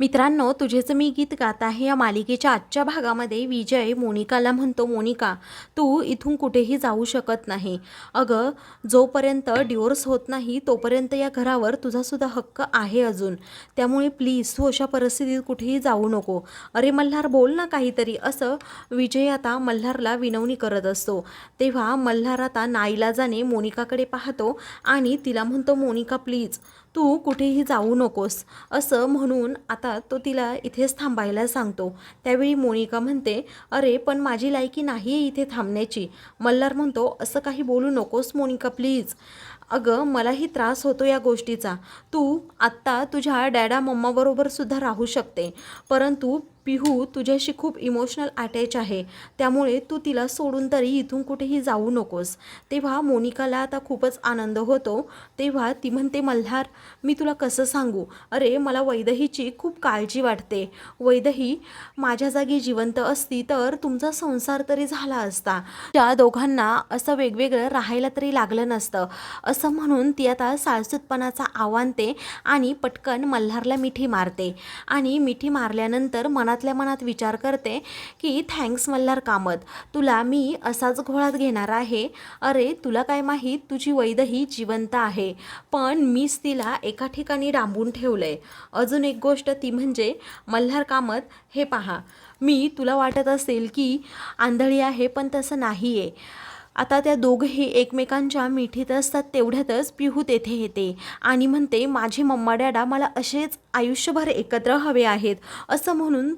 मित्रांनो तुझेच मी गीत गात आहे. या मालिकेच्या आजच्या भागामध्ये विजय मोनिकाला म्हणतो मोनिका तू इथून कुठेही जाऊ शकत नाही. अगं जोपर्यंत डिवोर्स होत नाही तोपर्यंत या घरावर तुझासुद्धा हक्क आहे अजून. त्यामुळे प्लीज तू अशा परिस्थितीत कुठेही जाऊ नको. अरे मल्हार बोल ना काहीतरी. असं विजय आता मल्हारला विनवणी करत असतो. तेव्हा मल्हार आता नाईलाजाने मोनिकाकडे पाहतो आणि तिला म्हणतो मोनिका प्लीज तू कुठेही जाऊ नकोस असं म्हणून आता तो तिला इथेच थांबायला सांगतो. त्यावेळी मोनिका म्हणते अरे पण माझी लायकी नाही आहे इथे थांबण्याची. मल्हार म्हणतो असं काही बोलू नकोस मोनिका प्लीज. अगं मलाही त्रास होतो या गोष्टीचा. तू आत्ता तुझ्या डॅडा मम्माबरोबर सुद्धा राहू शकते परंतु पिहू तुझ्याशी खूप इमोशनल अटॅच आहे. त्यामुळे तू तिला सोडून तरी इथून कुठेही जाऊ नकोस. तेव्हा मोनिकाला आता खूपच आनंद होतो. तेव्हा ती म्हणते मल्हार मी तुला कसं सांगू? अरे मला वैदहीची खूप काळजी वाटते. वैदही माझ्या जागी जिवंत असती तर तुमचा संसार तरी झाला असता. त्या दोघांना असं वेगवेगळं राहायला तरी लागलं नसतं. असं म्हणून ती आता साळसूतपणाचा आव्हानते आणि पटकन मल्हारला मिठी मारते. आणि मिठी मारल्यानंतर मना मनातल्या मनात विचार करते की थँक्स मल्हार कामत तुला मी असाच घोळात घेणार आहे. अरे तुला काय माहीत तुझी वैदही जिवंत आहे. पण मीच तिला एका ठिकाणी डांबून ठेवलंय. अजून एक गोष्ट ती म्हणजे मल्हार कामत हे पहा. मी तुला वाटत असेल की आंधळी आहे पण तसं नाही आहे आता त्या दोघंही एकमेकांच्या मिठीत असतात तेवढ्यातच पिहू तेथे येते. आणि म्हणते माझे मम्मा डॅडा मला असेच आयुष्यभर एकत्र हवे आहेत. असं म्हणून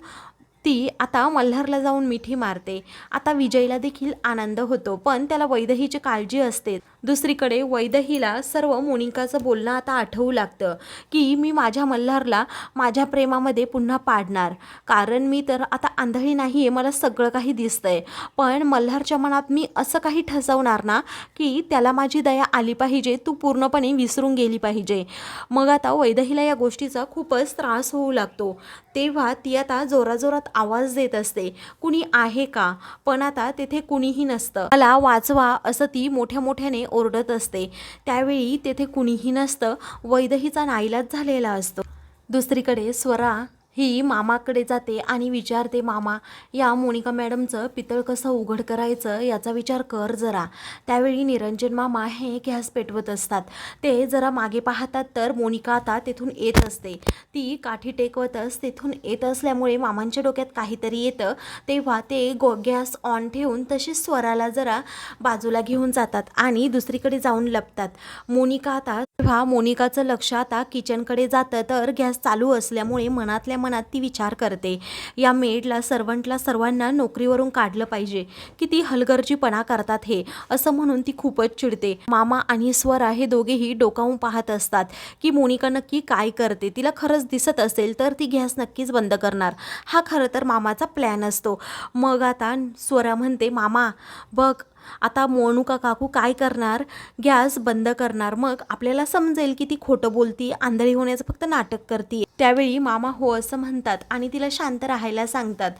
ती आता मल्हारला जाऊन मिठी मारते. आता विजयला देखील आनंद होतो पण त्याला वैदहीची काळजी असते. दुसरीकडे वैदहीला सर्व मोनिकाचं बोलणं आता आठवू लागतं की मी माझ्या मल्हारला माझ्या प्रेमामध्ये पुन्हा पाडणार. कारण मी तर आता आंधळी नाही आहे मला सगळं काही दिसतंय. पण मल्हारच्या मनात मी असं काही ठसवणार ना की त्याला माझी दया आली पाहिजे तू पूर्णपणे विसरून गेली पाहिजे. मग आता वैदहीला या गोष्टीचा खूपच त्रास होऊ लागतो. तेव्हा ती आता जोराजोरात आवाज देत असते. कुणी आहे का पण आता तेथे कुणीही नसतं. मला वाचवा असं ती मोठ्या मोठ्याने ओरडत असते. त्यावेळी तेथे कुणीही नसतं. वैदहीचा नाईलाज झालेला असतो. दुसरीकडे स्वरा ही मामाकडे जाते आणि विचारते मामा या मोनिका मॅडमचं पितळ कसं उघड करायचं याचा विचार कर जरा. त्यावेळी निरंजन मामा हे गॅस पेटवत असतात. ते जरा मागे पाहतात तर मोनिका आता तेथून येत असते. ती काठी टेकवतच तेथून येत असल्यामुळे मामांच्या डोक्यात काहीतरी येतं. तेव्हा ते गो गॅस ऑन ठेवून तशीच स्वराला जरा बाजूला घेऊन जातात आणि दुसरीकडे जाऊन लपतात. मोनिका आता तेव्हा मोनिकाचं लक्ष आता किचनकडे जातं तर गॅस चालू असल्यामुळे मनातल्या मनात ती विचार करते. या मेडला सर्वंटला सर्वांना नोकरीवरून काढलं पाहिजे. किती हलगर्जीपणा करतात हे असं म्हणून ती खूपच चिडते. मामा आणि स्वरा हे दोघेही डोकावून पाहत असतात की मोनिका नक्की काय करते. तिला खरंच दिसत असेल तर ती गॅस नक्कीच बंद करणार. हा खरं तर मामाचा प्लॅन असतो. मग आता स्वरा म्हणते मामा बघ आता मोनुका काकू काय करणार? गॅस बंद करणार. मग आपल्याला समजेल की ती खोटं बोलती आंधळी होण्याचं फक्त नाटक करते. त्यावेळी मामा हो असं म्हणतात आणि तिला शांत राहायला सांगतात.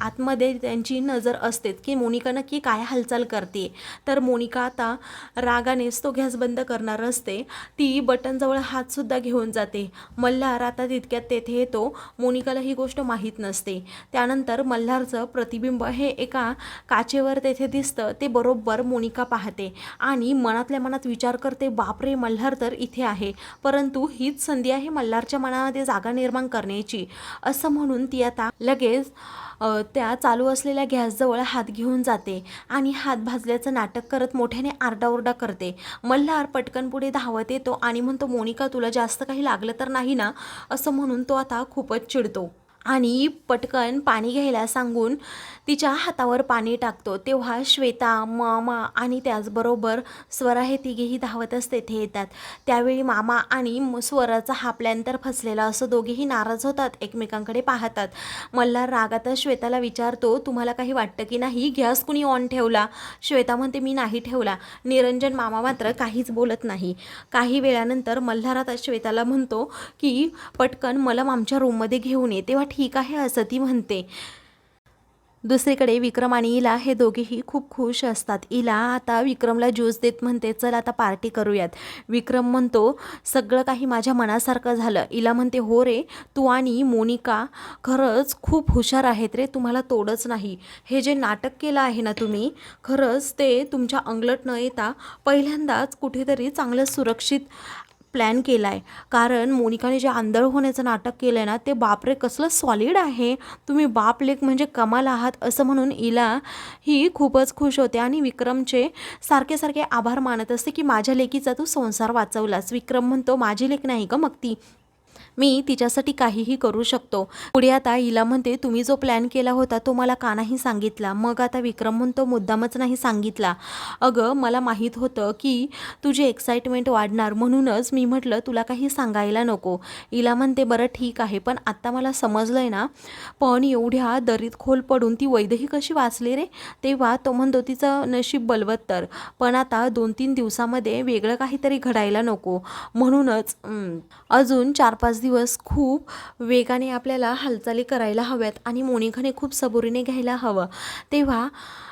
आतमध्ये त्यांची नजर असते की मोनिका नक्की काय हालचाल करते. तर मोनिका आता रागानेच तो गॅस बंद करणार असते. ती बटनजवळ हातसुद्धा घेऊन जाते. मल्हार आता तितक्यात तेथे येतो. मोनिकाला ही गोष्ट माहीत नसते. त्यानंतर मल्हारचं प्रतिबिंब हे एका काचेवर तेथे दिसतं. ते बरोबर बरोबर मोनिका पाहते आणि मनातल्या मनात विचार करते बापरे मल्हार तर इथे आहे. परंतु हीच संधी आहे मल्हारच्या मनामध्ये जागा निर्माण करण्याची. असं म्हणून ती आता लगेच त्या चालू असलेल्या गॅसजवळ हात घेऊन जाते आणि हात भाजल्याचं नाटक करत मोठ्याने आरडाओरडा करते. मल्हार पटकन पुढे धावत येतो आणि म्हणतो मोनिका तुला जास्त काही लागलं तर नाही ना असं म्हणून तो आता खूपच चिडतो. आणि पटकन पाणी घ्यायला सांगून तिच्या हातावर पाणी टाकतो. तेव्हा श्वेता मामा आणि त्याचबरोबर स्वरा हे तिघेही धावतच तेथे येतात. त्यावेळी मामा आणि म- स्वराचा हा प्लॅन तर फसलेला असं दोघेही नाराज होतात एकमेकांकडे पाहतात. मल्हार रागातच श्वेताला विचारतो तुम्हाला काही वाटतं की नाही? गॅस कुणी ऑन ठेवला? श्वेता म्हणते मी नाही ठेवला. निरंजन मामा मात्र काहीच बोलत नाही. काही वेळानंतर मल्हार आता श्वेताला म्हणतो की पटकन मला आमच्या रूममध्ये घेऊन ये. तेव्हा ठीक आहे असं ती म्हणते. दुसरीकडे विक्रम आणि इला हे दोघेही खूप खुश असतात. इला आता विक्रमला ज्यूस देत म्हणते चल आता पार्टी करूयात. विक्रम म्हणतो सगळं काही माझ्या मनासारखं झालं. इला म्हणते हो रे तू आणि मोनिका खरंच खूप हुशार आहेत रे तुम्हाला तोडच नाही. हे जे नाटक केलं आहे ना तुम्ही खरंच ते तुमच्या अंगलट न येता पहिल्यांदाच कुठेतरी चांगलं सुरक्षित प्लॅन केला आहे कारण मोनिकाने जे आंधळ होण्याचं नाटक केलं आहे ना ते बापरे कसलं सॉलिड आहे. तुम्ही बाप लेख म्हणजे कमाल आहात असं म्हणून इला ही खूपच खुश होते. आणि विक्रमचे सारखे सारखे आभार मानत असते की माझ्या लेकीचा तू संसार वाचवलास. विक्रम म्हणतो माझी लेख नाही का मग ती. मी तिच्यासाठी काहीही करू शकतो. पुढे आता हिला म्हणते तुम्ही जो प्लॅन केला होता तो मला का नाही सांगितला? मग आता विक्रम म्हणतो मुद्दामच नाही सांगितला. अगं मला माहीत होतं की तुझी एक्साइटमेंट वाढणार. म्हणूनच मी म्हटलं तुला काही सांगायला नको. हिला म्हणते बरं ठीक आहे पण आत्ता मला समजलं आहे ना पण एवढ्या दरीत खोल पडून ती वैदही कशी वाचली रे? तेव्हा तो म्हणतो तिचं नशीब बलवत्तर. पण आता दोन तीन दिवसामध्ये वेगळं काहीतरी घडायला नको. म्हणूनच अजून चार पाच दिवस खूप वेगाने आपल्याला हालचाली करायला हव्यात आणि मोनिकाने खूप सबुरीने घ्यायला हवं. तेव्हा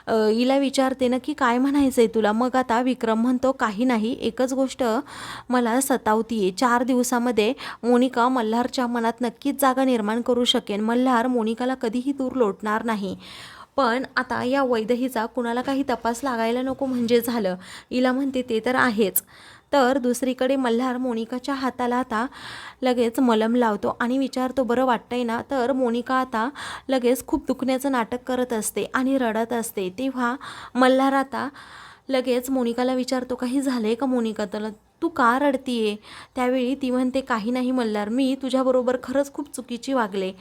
हिला विचारते ना की काय म्हणायचं आहे तुला? मग आता विक्रम म्हणतो काही नाही एकच गोष्ट मला सतावतीये. चार दिवसामध्ये मोनिका मल्हारच्या मनात नक्कीच जागा निर्माण करू शकेन. मल्हार मोनिकाला कधीही दूर लोटणार नाही. पण आता या वैदहीचा कुणाला काही तपास लागायला नको म्हणजे झालं. इला म्हणते ते तर आहेच. तर दुसरीकडे मल्हार मोनिकाच्या हाताला आता लगेच मलम लावतो आणि विचारतो बरं वाटतंय ना? तर मोनिका आता लगेच खूप दुखण्याचं नाटक करत असते आणि रडत असते. तेव्हा मल्हार आता लगेच मोनिकाला विचारतो काही झालं आहे का मोनिका? तर तू का रडतीये? त्यावेळी ती म्हणते काही नाही मल्हार मी तुझ्याबरोबर खरंच खूप चुकीची वागले.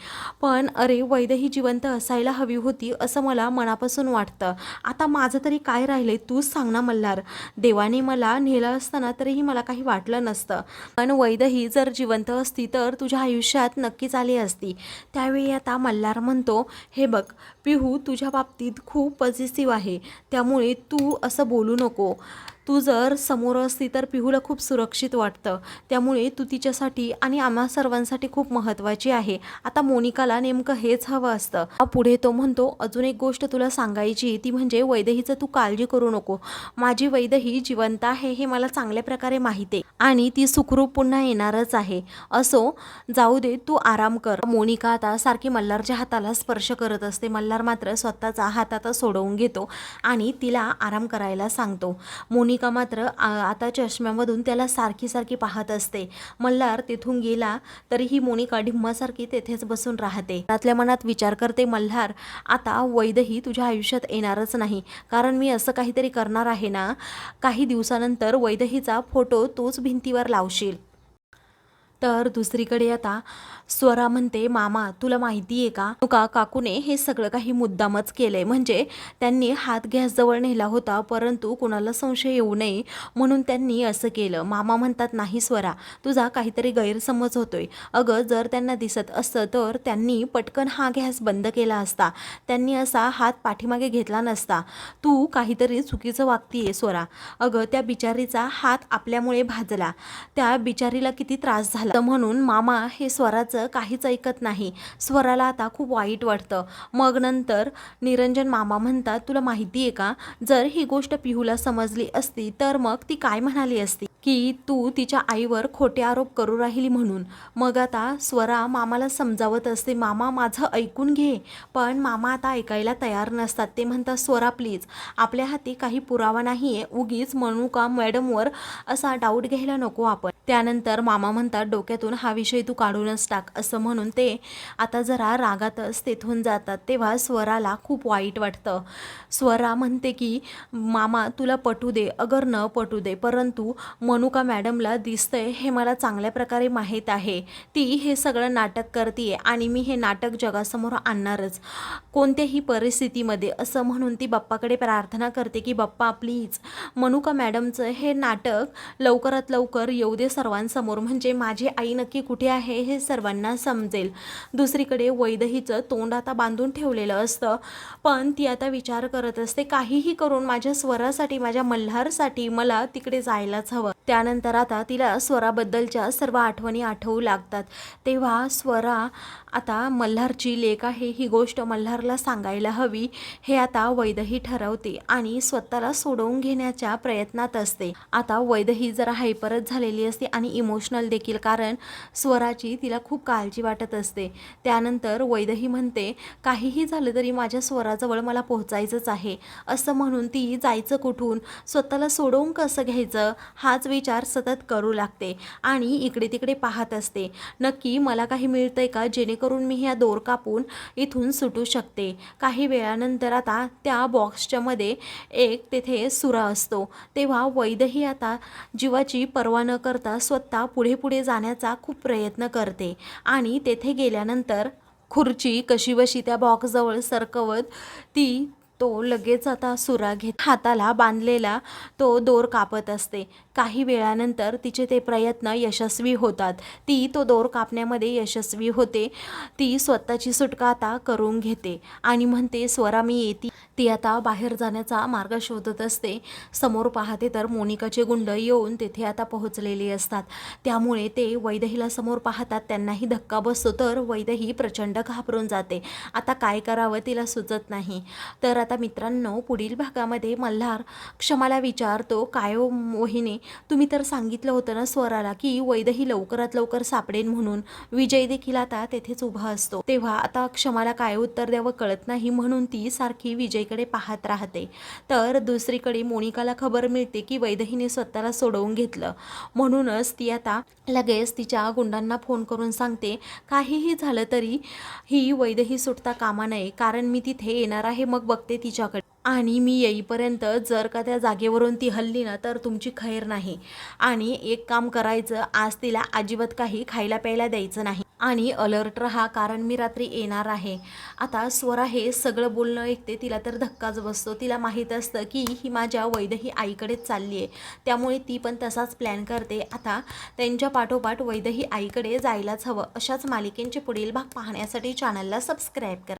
पण अरे वैद ही जिवंत असायला हवी होती असं मला मनापासून वाटतं. आता माझं तरी काय राहिले तूच सांग ना मल्हार. देवाने मला नेलं असताना तरीही मला काही वाटलं नसतं. पण वैद ही जर जिवंत असती तर तुझ्या आयुष्यात नक्कीच आली असती. त्यावेळी आता मल्हार म्हणतो हे बघ पिहू तुझ्या बाबतीत खूप पॉझिटिव्ह आहे. त्यामुळे तू असं बोलू नको. तू जर समोर असती तर पिहूला खूप सुरक्षित वाटतं. त्यामुळे तू तिच्यासाठी आणि आम्हा सर्वांसाठी खूप महत्त्वाची आहे. आता मोनिकाला नेमकं हेच हवं असतं. पुढे तो म्हणतो अजून एक गोष्ट तुला सांगायची ती म्हणजे वैदहीचं तू काळजी करू नको. माझी वैदही जिवंत आहे हे मला चांगल्या प्रकारे माहिती आहे. आणि ती सुखरूप पुन्हा येणारच आहे. असो जाऊ दे तू आराम कर. मोनिका आता सारखी मल्हारच्या हाताला स्पर्श करत असते. मल्हार मात्र स्वतःचा हात आता सोडवून घेतो आणि तिला आराम करायला सांगतो. मोनिका मात्र आता चष्म्यामधून त्याला सारखी सारखी पाहत असते. मल्हार तिथून गेला तरीही मोनिका ढिम्मासारखी तेथेच बसून राहते. त्यातल्या मनात विचार करते मल्हार आता वैदही तुझ्या आयुष्यात येणारच नाही. कारण मी असं काहीतरी करणार आहे ना काही दिवसानंतर वैदहीचा फोटो तोच भिंतीवर लावशील. तर दुसरीकडे आता स्वरा म्हणते मामा तुला माहिती आहे का? तुका काकूने हे सगळं काही मुद्दामच केलंय. म्हणजे त्यांनी हात गॅसजवळ नेला होता परंतु कुणाला संशय येऊ नये म्हणून त्यांनी असं केलं. मामा म्हणतात नाही स्वरा तुझा काहीतरी गैरसमज होतोय. अगं जर त्यांना दिसत असतं तर त्यांनी पटकन हा गॅस बंद केला असता. त्यांनी असा हात पाठीमागे घेतला नसता. तू काहीतरी चुकीचं वागतीये स्वरा. अगं त्या बिचारीचा हात आपल्यामुळे भाजला. त्या बिचारीला किती त्रास झाला. तर म्हणून मामा हे स्वराचं काहीच ऐकत नाही. स्वराला आता खूप वाईट वाटतं. मग नंतर निरंजन मामा म्हणतात तुला माहिती आहे का? जर ही गोष्ट पिहूला समजली असती तर मग ती काय म्हणाली असती? की तू तिच्या आईवर खोटे आरोप करू राहिली म्हणून. मग आता स्वरा मामाला समजावत असते मामा माझं ऐकून घे. पण मामा आता ऐकायला तयार नसतात. ते म्हणतात स्वरा प्लीज आपल्या हाती काही पुरावा नाही आहे उगीच म्हणू का मॅडमवर? असा डाऊट घ्यायला नको आपण. त्यानंतर मामा म्हणतात डोक्यातून हा विषय तू काढूनच टाक. असं म्हणून ते आता जरा रागातच तेथून जातात. तेव्हा स्वराला खूप वाईट वाटतं. स्वरा म्हणते की मामा तुला पटू दे. अगर न पटू दे परंतु मनुका मॅडमला दिसतंय हे मला चांगल्या प्रकारे माहीत आहे. ती हे सगळं नाटक करते आणि मी हे नाटक जगासमोर आणणारच. कोणत्याही परिस्थितीमध्ये असं म्हणून ती बाप्पाकडे प्रार्थना करते की बाप्पा प्लीज मनुका मॅडमचं हे नाटक लवकरात लवकर येऊ दे. सर्वांसमोर म्हणजे माझी आई नक्की कुठे आहे हे सर्वांना समजेल. दुसरीकडे वैदहीचं तोंड आता बांधून ठेवलेलं असतं. पण ती आता विचार करत असते काहीही करून माझ्या स्वरासाठी माझ्या मल्हारसाठी मला तिकडे जायलाच हवं. त्यानंतर आता तिला स्वराबद्दलच्या सर्व आठवणी आठवू लागतात. तेव्हा स्वरा आता मल्हारची लेख आहे ही गोष्ट मल्हारला सांगायला हवी. हे आता वैदही ठरवते आणि स्वतःला सोडवून घेण्याच्या प्रयत्नात असते. आता वैदही जरा हायपरच झालेली असते आणि इमोशनल देखील कारण स्वराची तिला खूप काळजी वाटत असते. त्यानंतर वैदही म्हणते काहीही झालं तरी माझ्या स्वराजवळ मला पोहोचायचंच आहे. असं म्हणून ती जायचं कुठून? स्वतःला सोडवून कसं घ्यायचं? हाच विचार सतत करू लागते आणि इकडे तिकडे पाहत असते. नक्की मला काही मिळतंय का? जेणेकरून मी ह्या दोर कापून इथून सुटू शकते. काही वेळानंतर आता त्या बॉक्सच्या मध्ये एक तेथे सुरा असतो. तेव्हा वैदही आता जीवाची पर्वा न करता स्वतः पुढे पुढे जाण्याचा खूप प्रयत्न करते. आणि तेथे गेल्यानंतर खुर्ची कशीवशी त्या बॉक्सजवळ सरकवत ती तो लगेच आता सुरा घेत हाताला बांधलेला तो दोर कापत असते. काही वेळानंतर तिचे ते प्रयत्न यशस्वी होतात. ती तो दोर कापण्यामध्ये यशस्वी होते. ती स्वतःची सुटका आता करून घेते आणि म्हणते स्वरा मी येते. ती आता बाहेर जाण्याचा मार्ग शोधत असते. समोर पाहते तर मोनिकाचे गुंड येऊन तेथे आता पोहोचलेले असतात. त्यामुळे ते वैदहीला समोर पाहतात. त्यांनाही धक्का बसतो तर वैदही प्रचंड घाबरून जाते. आता काय करावं तिला सुचत नाही. तर आता मित्रांनो पुढील भागामध्ये मल्हार क्षमाला विचारतो काय हो मोहिनी? तुम्ही तर सांगितलं होतं ना स्वराला की वैदही लवकरात लवकर सापडेन म्हणून. विजय देखील आता तेथेच उभा असतो. तेव्हा आता क्षमाला काय उत्तर द्यावं कळत नाही म्हणून ती सारखी विजयकडे पाहत राहते. तर दुसरीकडे मोनिकाला खबर मिळते की वैदहीने स्वतःला सोडवून घेतलं. म्हणूनच ती आता लगेच तिच्या गुंडांना फोन करून सांगते काहीही झालं तरी ही वैदही सुटता कामा नये. कारण मी तिथे येणार आहे मग बघते तिच्याकडे. आणि मी येईपर्यंत जर का त्या जागेवरून ती हल्ली ना तर तुमची खैर नाही. आणि एक काम करायचं आज तिला अजिबात काही खायला प्यायला द्यायचं नाही. आणि अलर्ट राहा कारण मी रात्री येणार आहे. आता स्वरा हे सगळं बोलणं ऐकते तिला तर धक्काच बसतो. तिला माहीत असतं की ही माझ्या वैदही आईकडेच चालली आहे. त्यामुळे ती पण तसाच प्लॅन करते. आता त्यांच्या पाठोपाठ वैदही आईकडे जायलाच हवं. अशाच मालिकेंचे पुढील भाग पाहण्यासाठी चॅनलला सबस्क्राईब करा.